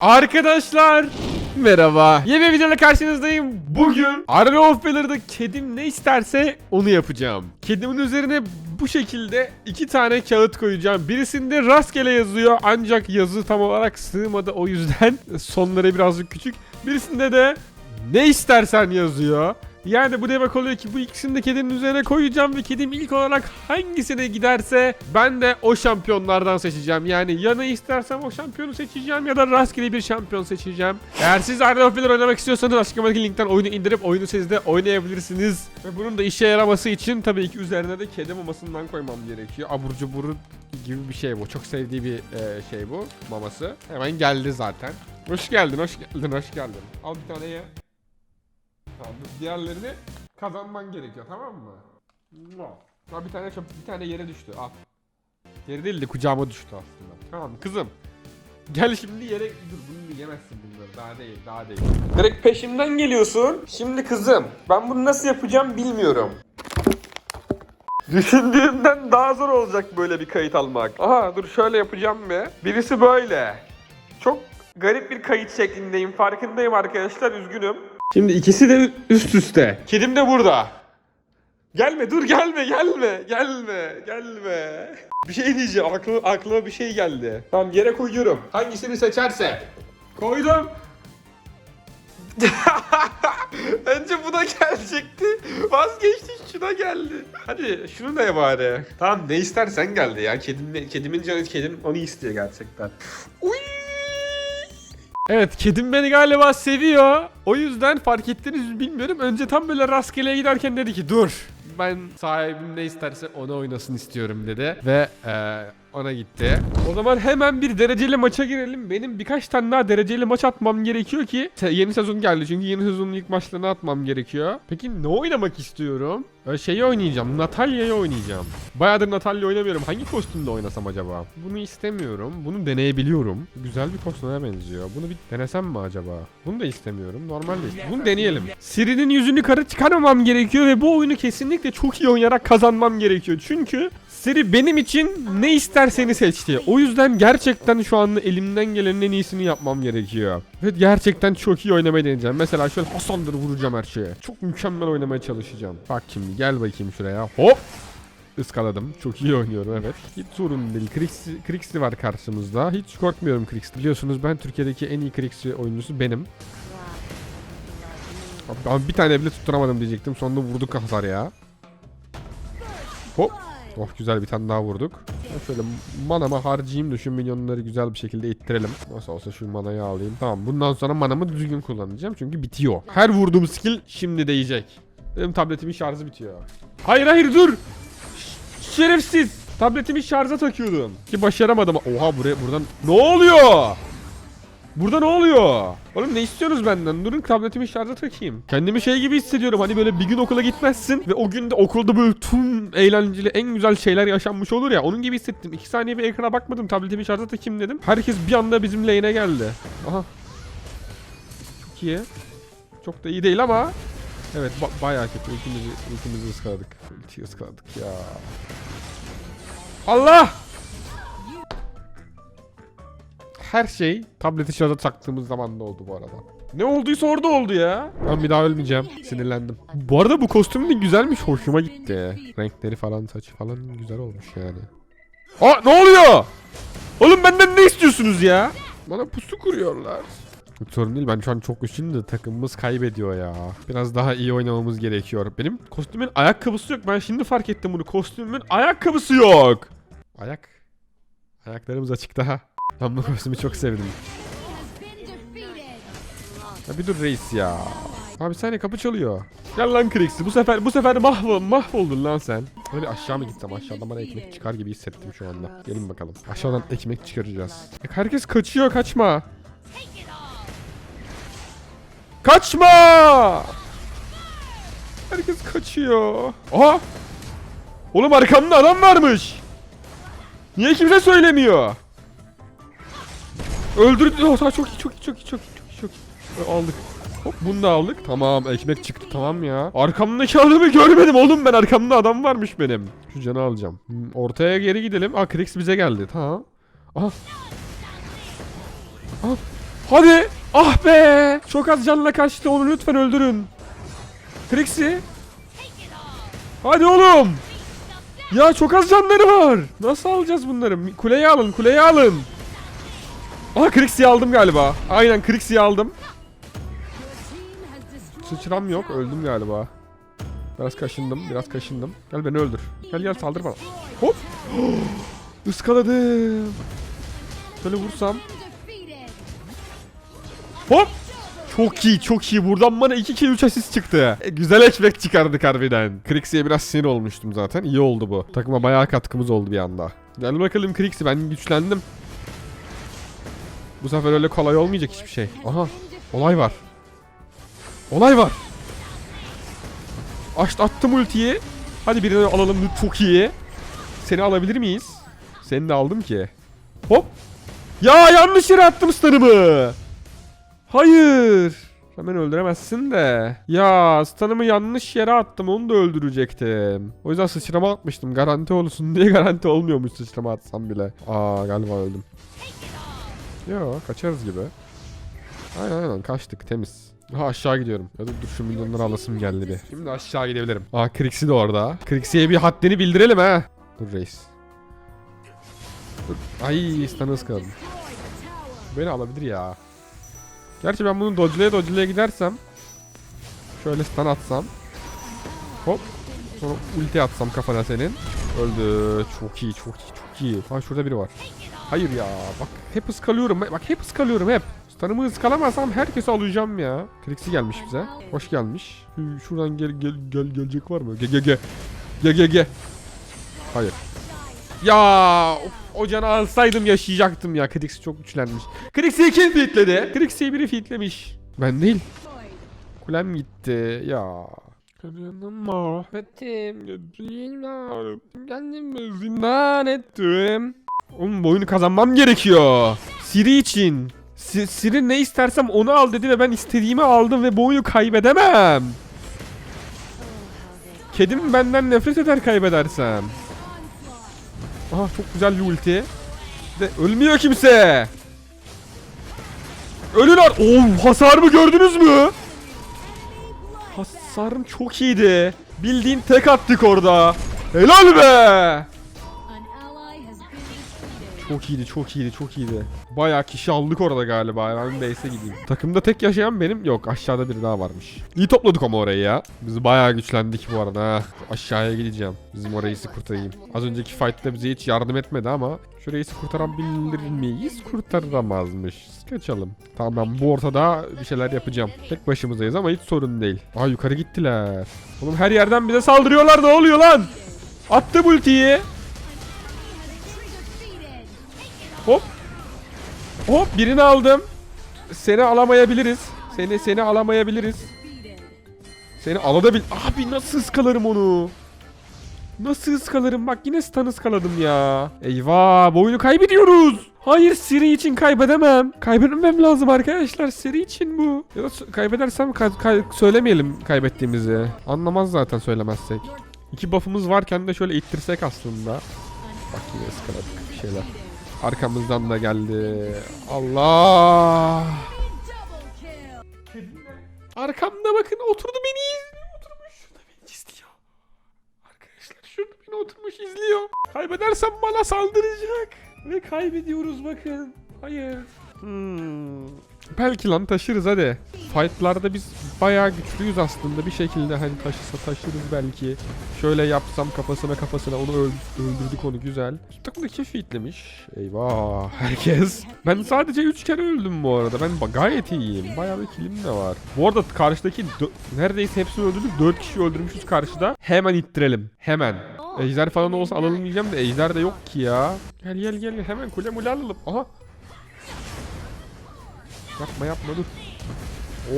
Arkadaşlar merhaba. Yeni bir videoyla karşınızdayım. Bugün Arena of Valor'da kedim ne isterse onu yapacağım. Kedimin üzerine bu şekilde iki tane kağıt koyacağım. Birisinde rastgele yazıyor ancak yazı tam olarak sığmadı o yüzden sonları birazcık küçük. Birisinde de ne istersen yazıyor. Yani bu demek oluyor ki bu ikisini de kedinin üzerine koyacağım ve kedim ilk olarak hangisine giderse ben de o şampiyonlardan seçeceğim. Yani ya ne istersem o şampiyonu seçeceğim ya da rastgele bir şampiyon seçeceğim. Eğer siz of Valor oynamak istiyorsanız açıklamadaki linkten oyunu indirip oyunu siz de oynayabilirsiniz. Ve bunun da işe yaraması için tabii ki üzerine de kedi mamasından koymam gerekiyor. Abur cubur gibi bir şey bu. Çok sevdiği bir e, şey bu maması. Hemen geldi zaten. Hoş geldin, hoş geldin, hoş geldin. Al bir tane ye. Bu diğerlerini kazanman gerekiyor tamam mı? Ha bir tane bir tane yere düştü. Al. Yere değil de kucağıma düştü aslında. Tamam kızım. Gel şimdi yere dur bunu yemezsin bunları. Daha değil, daha değil. Direkt peşimden geliyorsun. Şimdi kızım, ben bunu nasıl yapacağım bilmiyorum. Düşündüğümden daha zor olacak böyle bir kayıt almak. Aha dur şöyle yapacağım bir. Birisi böyle. Çok garip bir kayıt şeklindeyim. Farkındayım arkadaşlar. Üzgünüm. Şimdi ikisi de üst üste. Kedim de burada. Gelme dur gelme gelme gelme gelme. Bir şey diyeceğim aklıma, aklıma bir şey geldi. Tamam yere koyuyorum. Hangisini seçerse. Koydum. Önce buna gelecekti. Vazgeçti şuna geldi. Hadi şunu da bari. Tamam ne istersen geldi ya. Kedim, kedimin canı kedim onu istiyor gerçekten. Uy! Evet kedim beni galiba seviyor. O yüzden fark ettiniz mi bilmiyorum. Önce tam böyle rastgeleye giderken dedi ki dur. Ben sahibim ne isterse ona oynasın istiyorum dedi. Ve eee, ona gitti. O zaman hemen bir dereceli maça girelim. Benim birkaç tane daha dereceli maç atmam gerekiyor ki yeni sezon geldi çünkü yeni sezonun ilk maçlarını atmam gerekiyor. Peki ne oynamak istiyorum? Ee, şeyi oynayacağım. Natalya'yı oynayacağım. Bayağıdır Natalya oynamıyorum. Hangi kostümde oynasam acaba? Bunu istemiyorum. Bunu deneyebiliyorum. Güzel bir kostüme benziyor. Bunu bir denesem mi acaba? Bunu da istemiyorum. Normal de istemiyorum. Bunu deneyelim. Siri'nin yüzünü karı çıkarmamam gerekiyor ve bu oyunu kesinlikle çok iyi oynayarak kazanmam gerekiyor. Çünkü Siri benim için ne isterseni seçti. O yüzden gerçekten şu anda elimden gelenin en iyisini yapmam gerekiyor. Ve gerçekten çok iyi oynamayı deneyeceğim. Mesela şöyle Hasan'dır vuracağım her şeye. Çok mükemmel oynamaya çalışacağım. Bak şimdi gel bakayım şuraya. Hop! Iskaladım. Çok iyi oynuyorum evet. Hiç sorun değil. Krixi, Krixi var karşımızda. Hiç korkmuyorum Krixi. Biliyorsunuz ben Türkiye'deki en iyi Krixi oyuncusu benim. Abi bir tane bile tutturamadım diyecektim. Sonunda vurduk hasar ya. Hop. Oh güzel bir tane daha vurduk. Ben Şöyle manama harcayayım da şu milyonları güzel bir şekilde ittirelim. Nasıl olsa şu manayı alayım. Tamam bundan sonra manamı düzgün kullanacağım çünkü bitiyor. Her vurduğum skill şimdi değecek. Benim tabletimin şarjı bitiyor. Hayır hayır dur. Ş- şerefsiz. Tabletimi şarja takıyordum. Ki başaramadım. Oha buraya buradan ne oluyor? Burada ne oluyor? Oğlum ne istiyorsunuz benden? Durun tabletimi şarja takayım. Kendimi şey gibi hissediyorum. Hani böyle bir gün okula gitmezsin ve o gün de okulda böyle tüm eğlenceli en güzel şeyler yaşanmış olur ya. Onun gibi hissettim. İki saniye bir ekrana bakmadım. Tabletimi şarja takayım dedim. Herkes bir anda bizim lane'e geldi. Aha. Çok iyi. Çok da iyi değil ama. Evet ba- bayağı kötü. Ultimizi, ultimizi ıskaladık. Ultiyi ıskaladık ya. Allah! Her şey tableti şarja taktığımız zaman da oldu bu arada. Ne olduysa orada oldu ya. Ben bir daha ölmeyeceğim. Sinirlendim. Bu arada bu kostüm de güzelmiş. Hoşuma gitti. Renkleri falan saçı falan güzel olmuş yani. Aa ne oluyor? Oğlum benden ne istiyorsunuz ya? Bana pusu kuruyorlar. Hiç sorun değil ben şu an çok güçlüyüm de takımımız kaybediyor ya. Biraz daha iyi oynamamız gerekiyor. Benim kostümün ayakkabısı yok. Ben şimdi fark ettim bunu. Kostümümün ayakkabısı yok. Ayak. Ayaklarımız açık daha. Ben bu kostümü çok sevdim. Ya bir dur reis ya. Abi saniye kapı çalıyor. Gel lan Krixi bu sefer bu sefer mahvol mahvoldun lan sen. Böyle aşağı mı gitsem aşağıdan bana ekmek çıkar gibi hissettim şu anda. Gelin bakalım. Aşağıdan ekmek çıkaracağız. Herkes kaçıyor kaçma. Kaçma! Herkes kaçıyor. Aha! Oğlum arkamda adam varmış. Niye kimse söylemiyor? Öldürdü. Oh, çok iyi, çok iyi, çok iyi, çok iyi, çok iyi, çok iyi. Aldık. Hop bunu da aldık. Tamam ekmek çıktı tamam ya. Arkamdaki adamı görmedim oğlum ben. Arkamda adam varmış benim. Şu canı alacağım. Hmm, ortaya geri gidelim. Aa Krix bize geldi. Tamam. Aha. Aha. Hadi. Ah be. Çok az canla kaçtı. Onu lütfen öldürün. Trixie. Hadi oğlum. Ya çok az canları var. Nasıl alacağız bunları? Kuleyi alın, kuleyi alın. Aha Krixie'yi aldım galiba. Aynen Krixie'yi aldım. Sıçram yok. Öldüm galiba. Biraz kaşındım, biraz kaşındım. Gel beni öldür. Gel gel saldır bana. Hop. Iskaladım. Şöyle vursam. Hop. Çok iyi, çok iyi. Buradan bana 2 kill 3 asist çıktı. E, güzel ekmek çıkardık harbiden. Krixie'ye biraz sinir olmuştum zaten. İyi oldu bu. Takıma bayağı katkımız oldu bir anda. Gel bakalım Krixie ben güçlendim. Bu sefer öyle kolay olmayacak hiçbir şey. Aha. Olay var. Olay var. Aç, attım ultiyi. Hadi birini alalım. Çok iyi. Seni alabilir miyiz? Seni de aldım ki. Hop. Ya yanlış yere attım stun'ımı. Hayır. Hemen öldüremezsin de. Ya stun'ımı yanlış yere attım. Onu da öldürecektim. O yüzden sıçrama atmıştım. Garanti olsun diye garanti olmuyormuş sıçrama atsam bile. Aa galiba öldüm. Yo kaçarız gibi. Aynen aynen kaçtık temiz. Ha aşağı gidiyorum. Ya dur, dur şu milyonları alasım geldi bir. Şimdi aşağı gidebilirim. Aa Krixie de orada. Krixie'ye bir haddini bildirelim ha. Dur reis. Dur. Ay stun'ı ıskaladım. Beni alabilir ya. Gerçi ben bunu dodge'laya dodge'laya gidersem. Şöyle stun atsam. Hop. Sonra ulti atsam kafana senin. Öldü. Çok iyi çok iyi çok iyi. Ha şurada biri var. Hayır ya. Bak hep ıskalıyorum. Bak hep ıskalıyorum hep. Stun'ımı ıskalamazsam herkesi alacağım ya. Trixie gelmiş bize. Hoş gelmiş. Şu- Şuradan gel gel gel gelecek var mı? Ge ge ge. Ge ge ge. Hayır. Ya o canı alsaydım yaşayacaktım ya. Krixie çok güçlenmiş. Krixie'yi kim fitledi? Krixie'yi biri fitlemiş. Ben değil. Kulem gitti ya. Karının mahvettim. Kendimi zindan ettim. Oğlum bu oyunu kazanmam gerekiyor. Siri için. Si- Siri ne istersem onu al dedi ve ben istediğimi aldım ve bu oyunu kaybedemem. Kedim benden nefret eder kaybedersem. Aha çok güzel bir ulti. De ölmüyor kimse. Ölüler. Oo hasarımı gördünüz mü? Hasarım çok iyiydi. Bildiğin tek attık orada. Helal be. Çok iyiydi, çok iyiydi, çok iyiydi. Bayağı kişi aldık orada galiba. Ben base'e gideyim. Takımda tek yaşayan benim yok. Aşağıda biri daha varmış. İyi topladık ama orayı ya. Biz bayağı güçlendik bu arada. Aşağıya gideceğim. Bizim orayı kurtarayım. Az önceki fight'ta bize hiç yardım etmedi ama şu reisi kurtarabilir miyiz? Kurtaramazmış. Kaçalım. Tamam ben bu ortada bir şeyler yapacağım. Tek başımızdayız ama hiç sorun değil. Aa yukarı gittiler. Oğlum her yerden bize saldırıyorlar. Ne oluyor lan? Attım ultiyi. Hop birini aldım. Seni alamayabiliriz. Seni seni alamayabiliriz. Seni aladabil... Abi nasıl ıskalarım onu? Nasıl ıskalarım? Bak yine stun ıskaladım ya. Eyvah bu oyunu kaybediyoruz. Hayır seri için kaybedemem. Kaybetmem lazım arkadaşlar. Seri için bu. Ya da kaybedersem kay- kay- söylemeyelim kaybettiğimizi. Anlamaz zaten söylemezsek. İki buff'ımız varken de şöyle ittirsek aslında. Bak yine ıskaladık bir şeyler. Arkamızdan da geldi. Allah. Arkamda bakın oturdu beni izliyor. Oturmuş şurada beni izliyor. Arkadaşlar şurada beni oturmuş izliyor. Kaybedersem bana saldıracak. Ve kaybediyoruz bakın. Hayır. Hmm. Belki lan taşırız hadi. Fightlarda biz bayağı güçlüyüz aslında bir şekilde hani taşısa taşırız belki. Şöyle yapsam kafasına kafasına onu öl- öldürdük onu güzel. Şu takımda iki fitlemiş. Eyvah herkes. Ben sadece 3 kere öldüm bu arada. Ben gayet iyiyim. Bayağı bir kilim de var. Bu arada karşıdaki neredeyse hepsini öldürdük. 4 kişi öldürmüşüz karşıda. Hemen ittirelim. Hemen. Ejder falan olsa alalım diyeceğim de ejder de yok ki ya. Gel gel gel hemen kule mule alalım. Aha. Yapma yapma dur.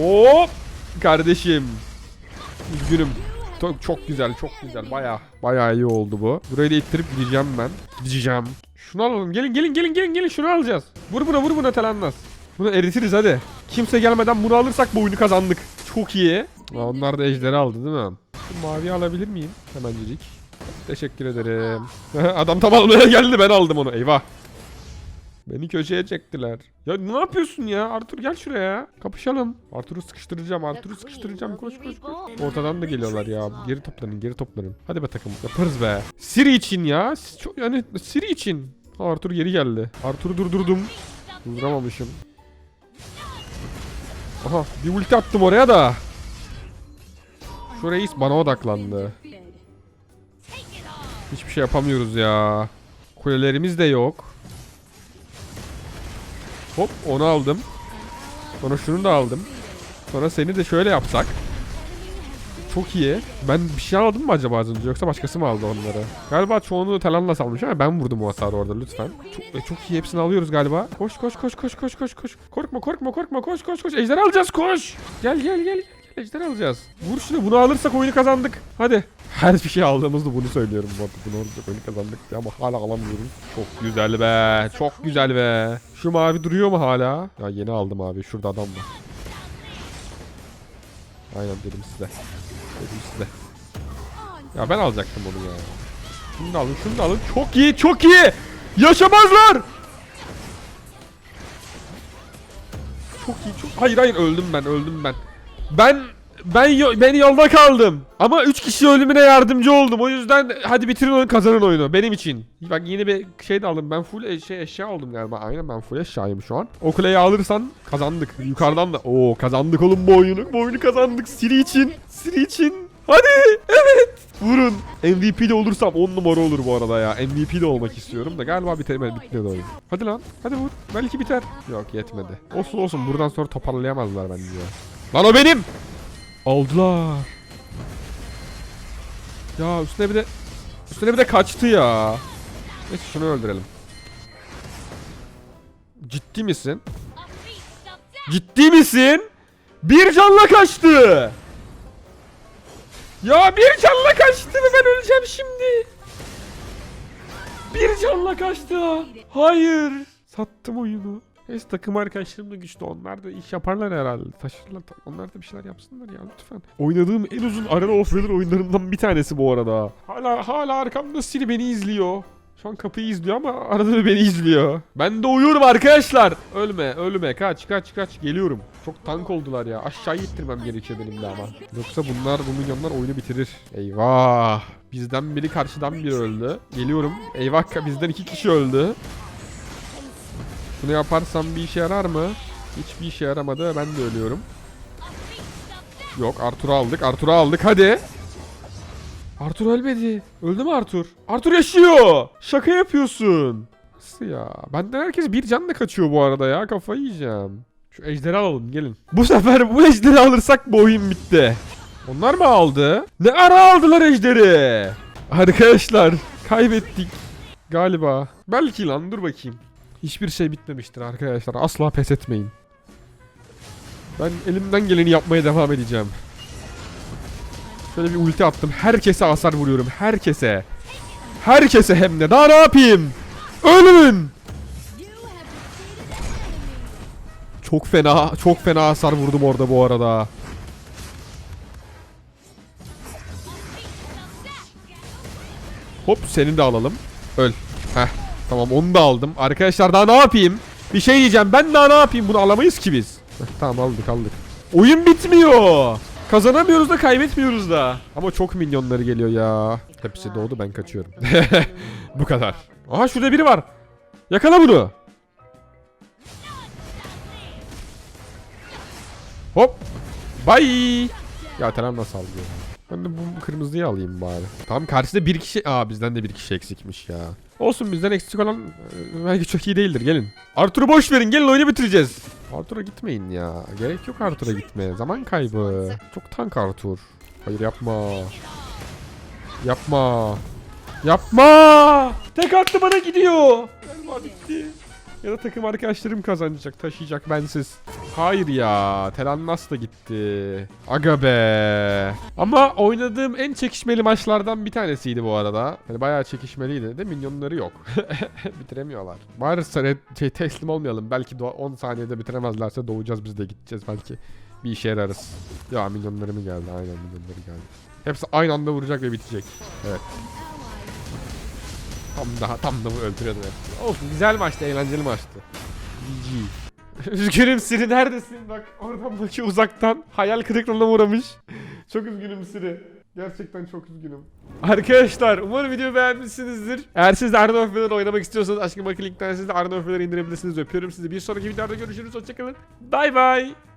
Hop! Kardeşim. Üzgünüm. Çok, çok güzel çok güzel baya baya iyi oldu bu. Burayı da ittirip gideceğim ben. Gideceğim. Şunu alalım gelin gelin gelin gelin gelin şunu alacağız. Vur buna vur buna telanmaz. Bunu eritiriz hadi. Kimse gelmeden bunu alırsak bu oyunu kazandık. Çok iyi. Aa, onlar da ejderi aldı değil mi? Şu mavi alabilir miyim? Hemencik. Teşekkür ederim. Adam tam almaya geldi ben aldım onu. Eyvah. Beni köşeye çektiler. Ya ne yapıyorsun ya? Arthur gel şuraya. Kapışalım. Arthur'u sıkıştıracağım. Arthur'u sıkıştıracağım. Koş koş koş. Ortadan da geliyorlar ya. Geri toplanın, geri toplanın. Hadi be takım. Yaparız be. Siri için ya. Çok yani Siri için. Arthur geri geldi. Arthur'u durdurdum. Durduramamışım. Aha bir ulti attım oraya da. Şu reis bana odaklandı. Hiçbir şey yapamıyoruz ya. Kulelerimiz de yok. Hop onu aldım. Sonra şunu da aldım. Sonra seni de şöyle yapsak. Çok iyi. Ben bir şey aldım mı acaba az önce yoksa başkası mı aldı onları? Galiba çoğunu Talan'la salmış ama ben vurdum o hasarı orada lütfen. Çok, e, çok iyi hepsini alıyoruz galiba. Koş koş koş koş koş koş koş. Korkma korkma korkma koş koş koş. Ejder alacağız koş. Gel gel gel. Ejder alacağız. Vur şunu bunu alırsak oyunu kazandık. Hadi. Her bir şey aldığımızda bunu söylüyorum bu. Bunu alırsak oyunu kazandık diye ama hala alamıyoruz. Çok güzel be. Çok güzel be. Şu mavi duruyor mu hala? Ya yeni aldım abi. Şurada adam var. Aynen dedim size. Dedim size. Ya ben alacaktım onu ya. Şunu da alın, şunu da alın. Çok iyi, çok iyi. Yaşamazlar. Çok iyi, çok. Hayır hayır öldüm ben, öldüm ben. Ben ben yo- ben yolda kaldım. Ama 3 kişi ölümüne yardımcı oldum. O yüzden hadi bitirin oyunu, kazanın oyunu benim için. Bak yeni bir şey de aldım. Ben full şey eşya aldım galiba. Aynen ben full eşyayım şu an. O kuleyi alırsan kazandık. Yukarıdan da. Oo kazandık oğlum bu oyunu. Bu oyunu kazandık. Siri için. Siri için. Hadi. Evet. Vurun. MVP de olursam 10 numara olur bu arada ya. MVP de olmak istiyorum da galiba bitemedi bitmedi oyun. Hadi lan. Hadi vur. Belki biter. Yok yetmedi. Olsun olsun buradan sonra toparlayamazlar bence ya. Lan o benim. Aldılar. Ya üstüne bir de üstüne bir de kaçtı ya. Neyse şunu öldürelim. Ciddi misin? Ciddi misin? Bir canla kaçtı. Ya bir canla kaçtı ve ben öleceğim şimdi. Bir canla kaçtı. Hayır. Sattım oyunu. Neyse takım arkadaşlarım da güçlü. Onlar da iş yaparlar herhalde. Taşırlar. Onlar da bir şeyler yapsınlar ya lütfen. Oynadığım en uzun Arena of Valor oyunlarından bir tanesi bu arada. Hala hala arkamda Siri beni izliyor. Şu an kapıyı izliyor ama arada bir beni izliyor. Ben de uyuyorum arkadaşlar. Ölme, ölme. Kaç, kaç, kaç. Geliyorum. Çok tank oldular ya. Aşağıya ittirmem gerekiyor benim de ama. Yoksa bunlar, bu milyonlar oyunu bitirir. Eyvah. Bizden biri karşıdan biri öldü. Geliyorum. Eyvah bizden iki kişi öldü. Bunu yaparsam bir işe yarar mı? Hiçbir işe yaramadı. Ben de ölüyorum. Yok Arthur'u aldık. Arthur'u aldık. Hadi. Arthur ölmedi. Öldü mü Arthur? Arthur yaşıyor. Şaka yapıyorsun. Nasıl ya? Benden herkes bir canla kaçıyor bu arada ya. Kafayı yiyeceğim. Şu ejderi alalım gelin. Bu sefer bu ejderi alırsak bu oyun bitti. Onlar mı aldı? Ne ara aldılar ejderi? Arkadaşlar kaybettik. Galiba. Belki lan dur bakayım. Hiçbir şey bitmemiştir arkadaşlar. Asla pes etmeyin. Ben elimden geleni yapmaya devam edeceğim. Şöyle bir ulti attım. Herkese hasar vuruyorum. Herkese. Herkese hem de. Daha ne yapayım? Ölün! Çok fena, çok fena hasar vurdum orada bu arada. Hop seni de alalım. Öl. Heh. Tamam onu da aldım. Arkadaşlar daha ne yapayım? Bir şey diyeceğim. Ben daha ne yapayım? Bunu alamayız ki biz. Tamam aldık aldık. Oyun bitmiyor. Kazanamıyoruz da kaybetmiyoruz da. Ama çok milyonları geliyor ya. Hepsi doğdu ben kaçıyorum. Bu kadar. Aha şurada biri var. Yakala bunu. Hop. Bye. Ya Terem nasıl alıyor? Ben de bu kırmızıyı alayım bari. Tamam karşıda bir kişi... Aa bizden de bir kişi eksikmiş ya. Olsun bizden eksik olan e, belki çok iyi değildir gelin. Arthur'u boş verin gelin oyunu bitireceğiz. Arthur'a gitmeyin ya. Gerek yok Arthur'a gitmeye. Zaman kaybı. Çok tank Arthur. Hayır yapma. Yapma. Yapma. Tek attı bana gidiyor. Galiba bitti. Ya da takım arkadaşlarım kazanacak, taşıyacak bensiz. Hayır ya, Telannas da gitti. Aga be. Ama oynadığım en çekişmeli maçlardan bir tanesiydi bu arada. Yani bayağı çekişmeliydi de minyonları yok. Bitiremiyorlar. Bari sana şey, teslim olmayalım. Belki doğa- 10 saniyede bitiremezlerse doğacağız biz de gideceğiz belki. Bir işe yararız. Ya milyonları mı geldi? Aynen milyonları geldi. Hepsi aynı anda vuracak ve bitecek. Evet. Tam daha tam da öldürüyordu hepsini. Olsun güzel maçtı, eğlenceli maçtı. GG. Üzgünüm Siri neredesin? Bak oradan bakıyor uzaktan. Hayal kırıklığına uğramış. çok üzgünüm Siri. Gerçekten çok üzgünüm. Arkadaşlar umarım videoyu beğenmişsinizdir. Eğer siz de Öfbe'leri oynamak istiyorsanız aşkım bakın linkten siz de Öfbe'leri indirebilirsiniz. Öpüyorum sizi. Bir sonraki videoda görüşürüz. Hoşçakalın. Bay bay.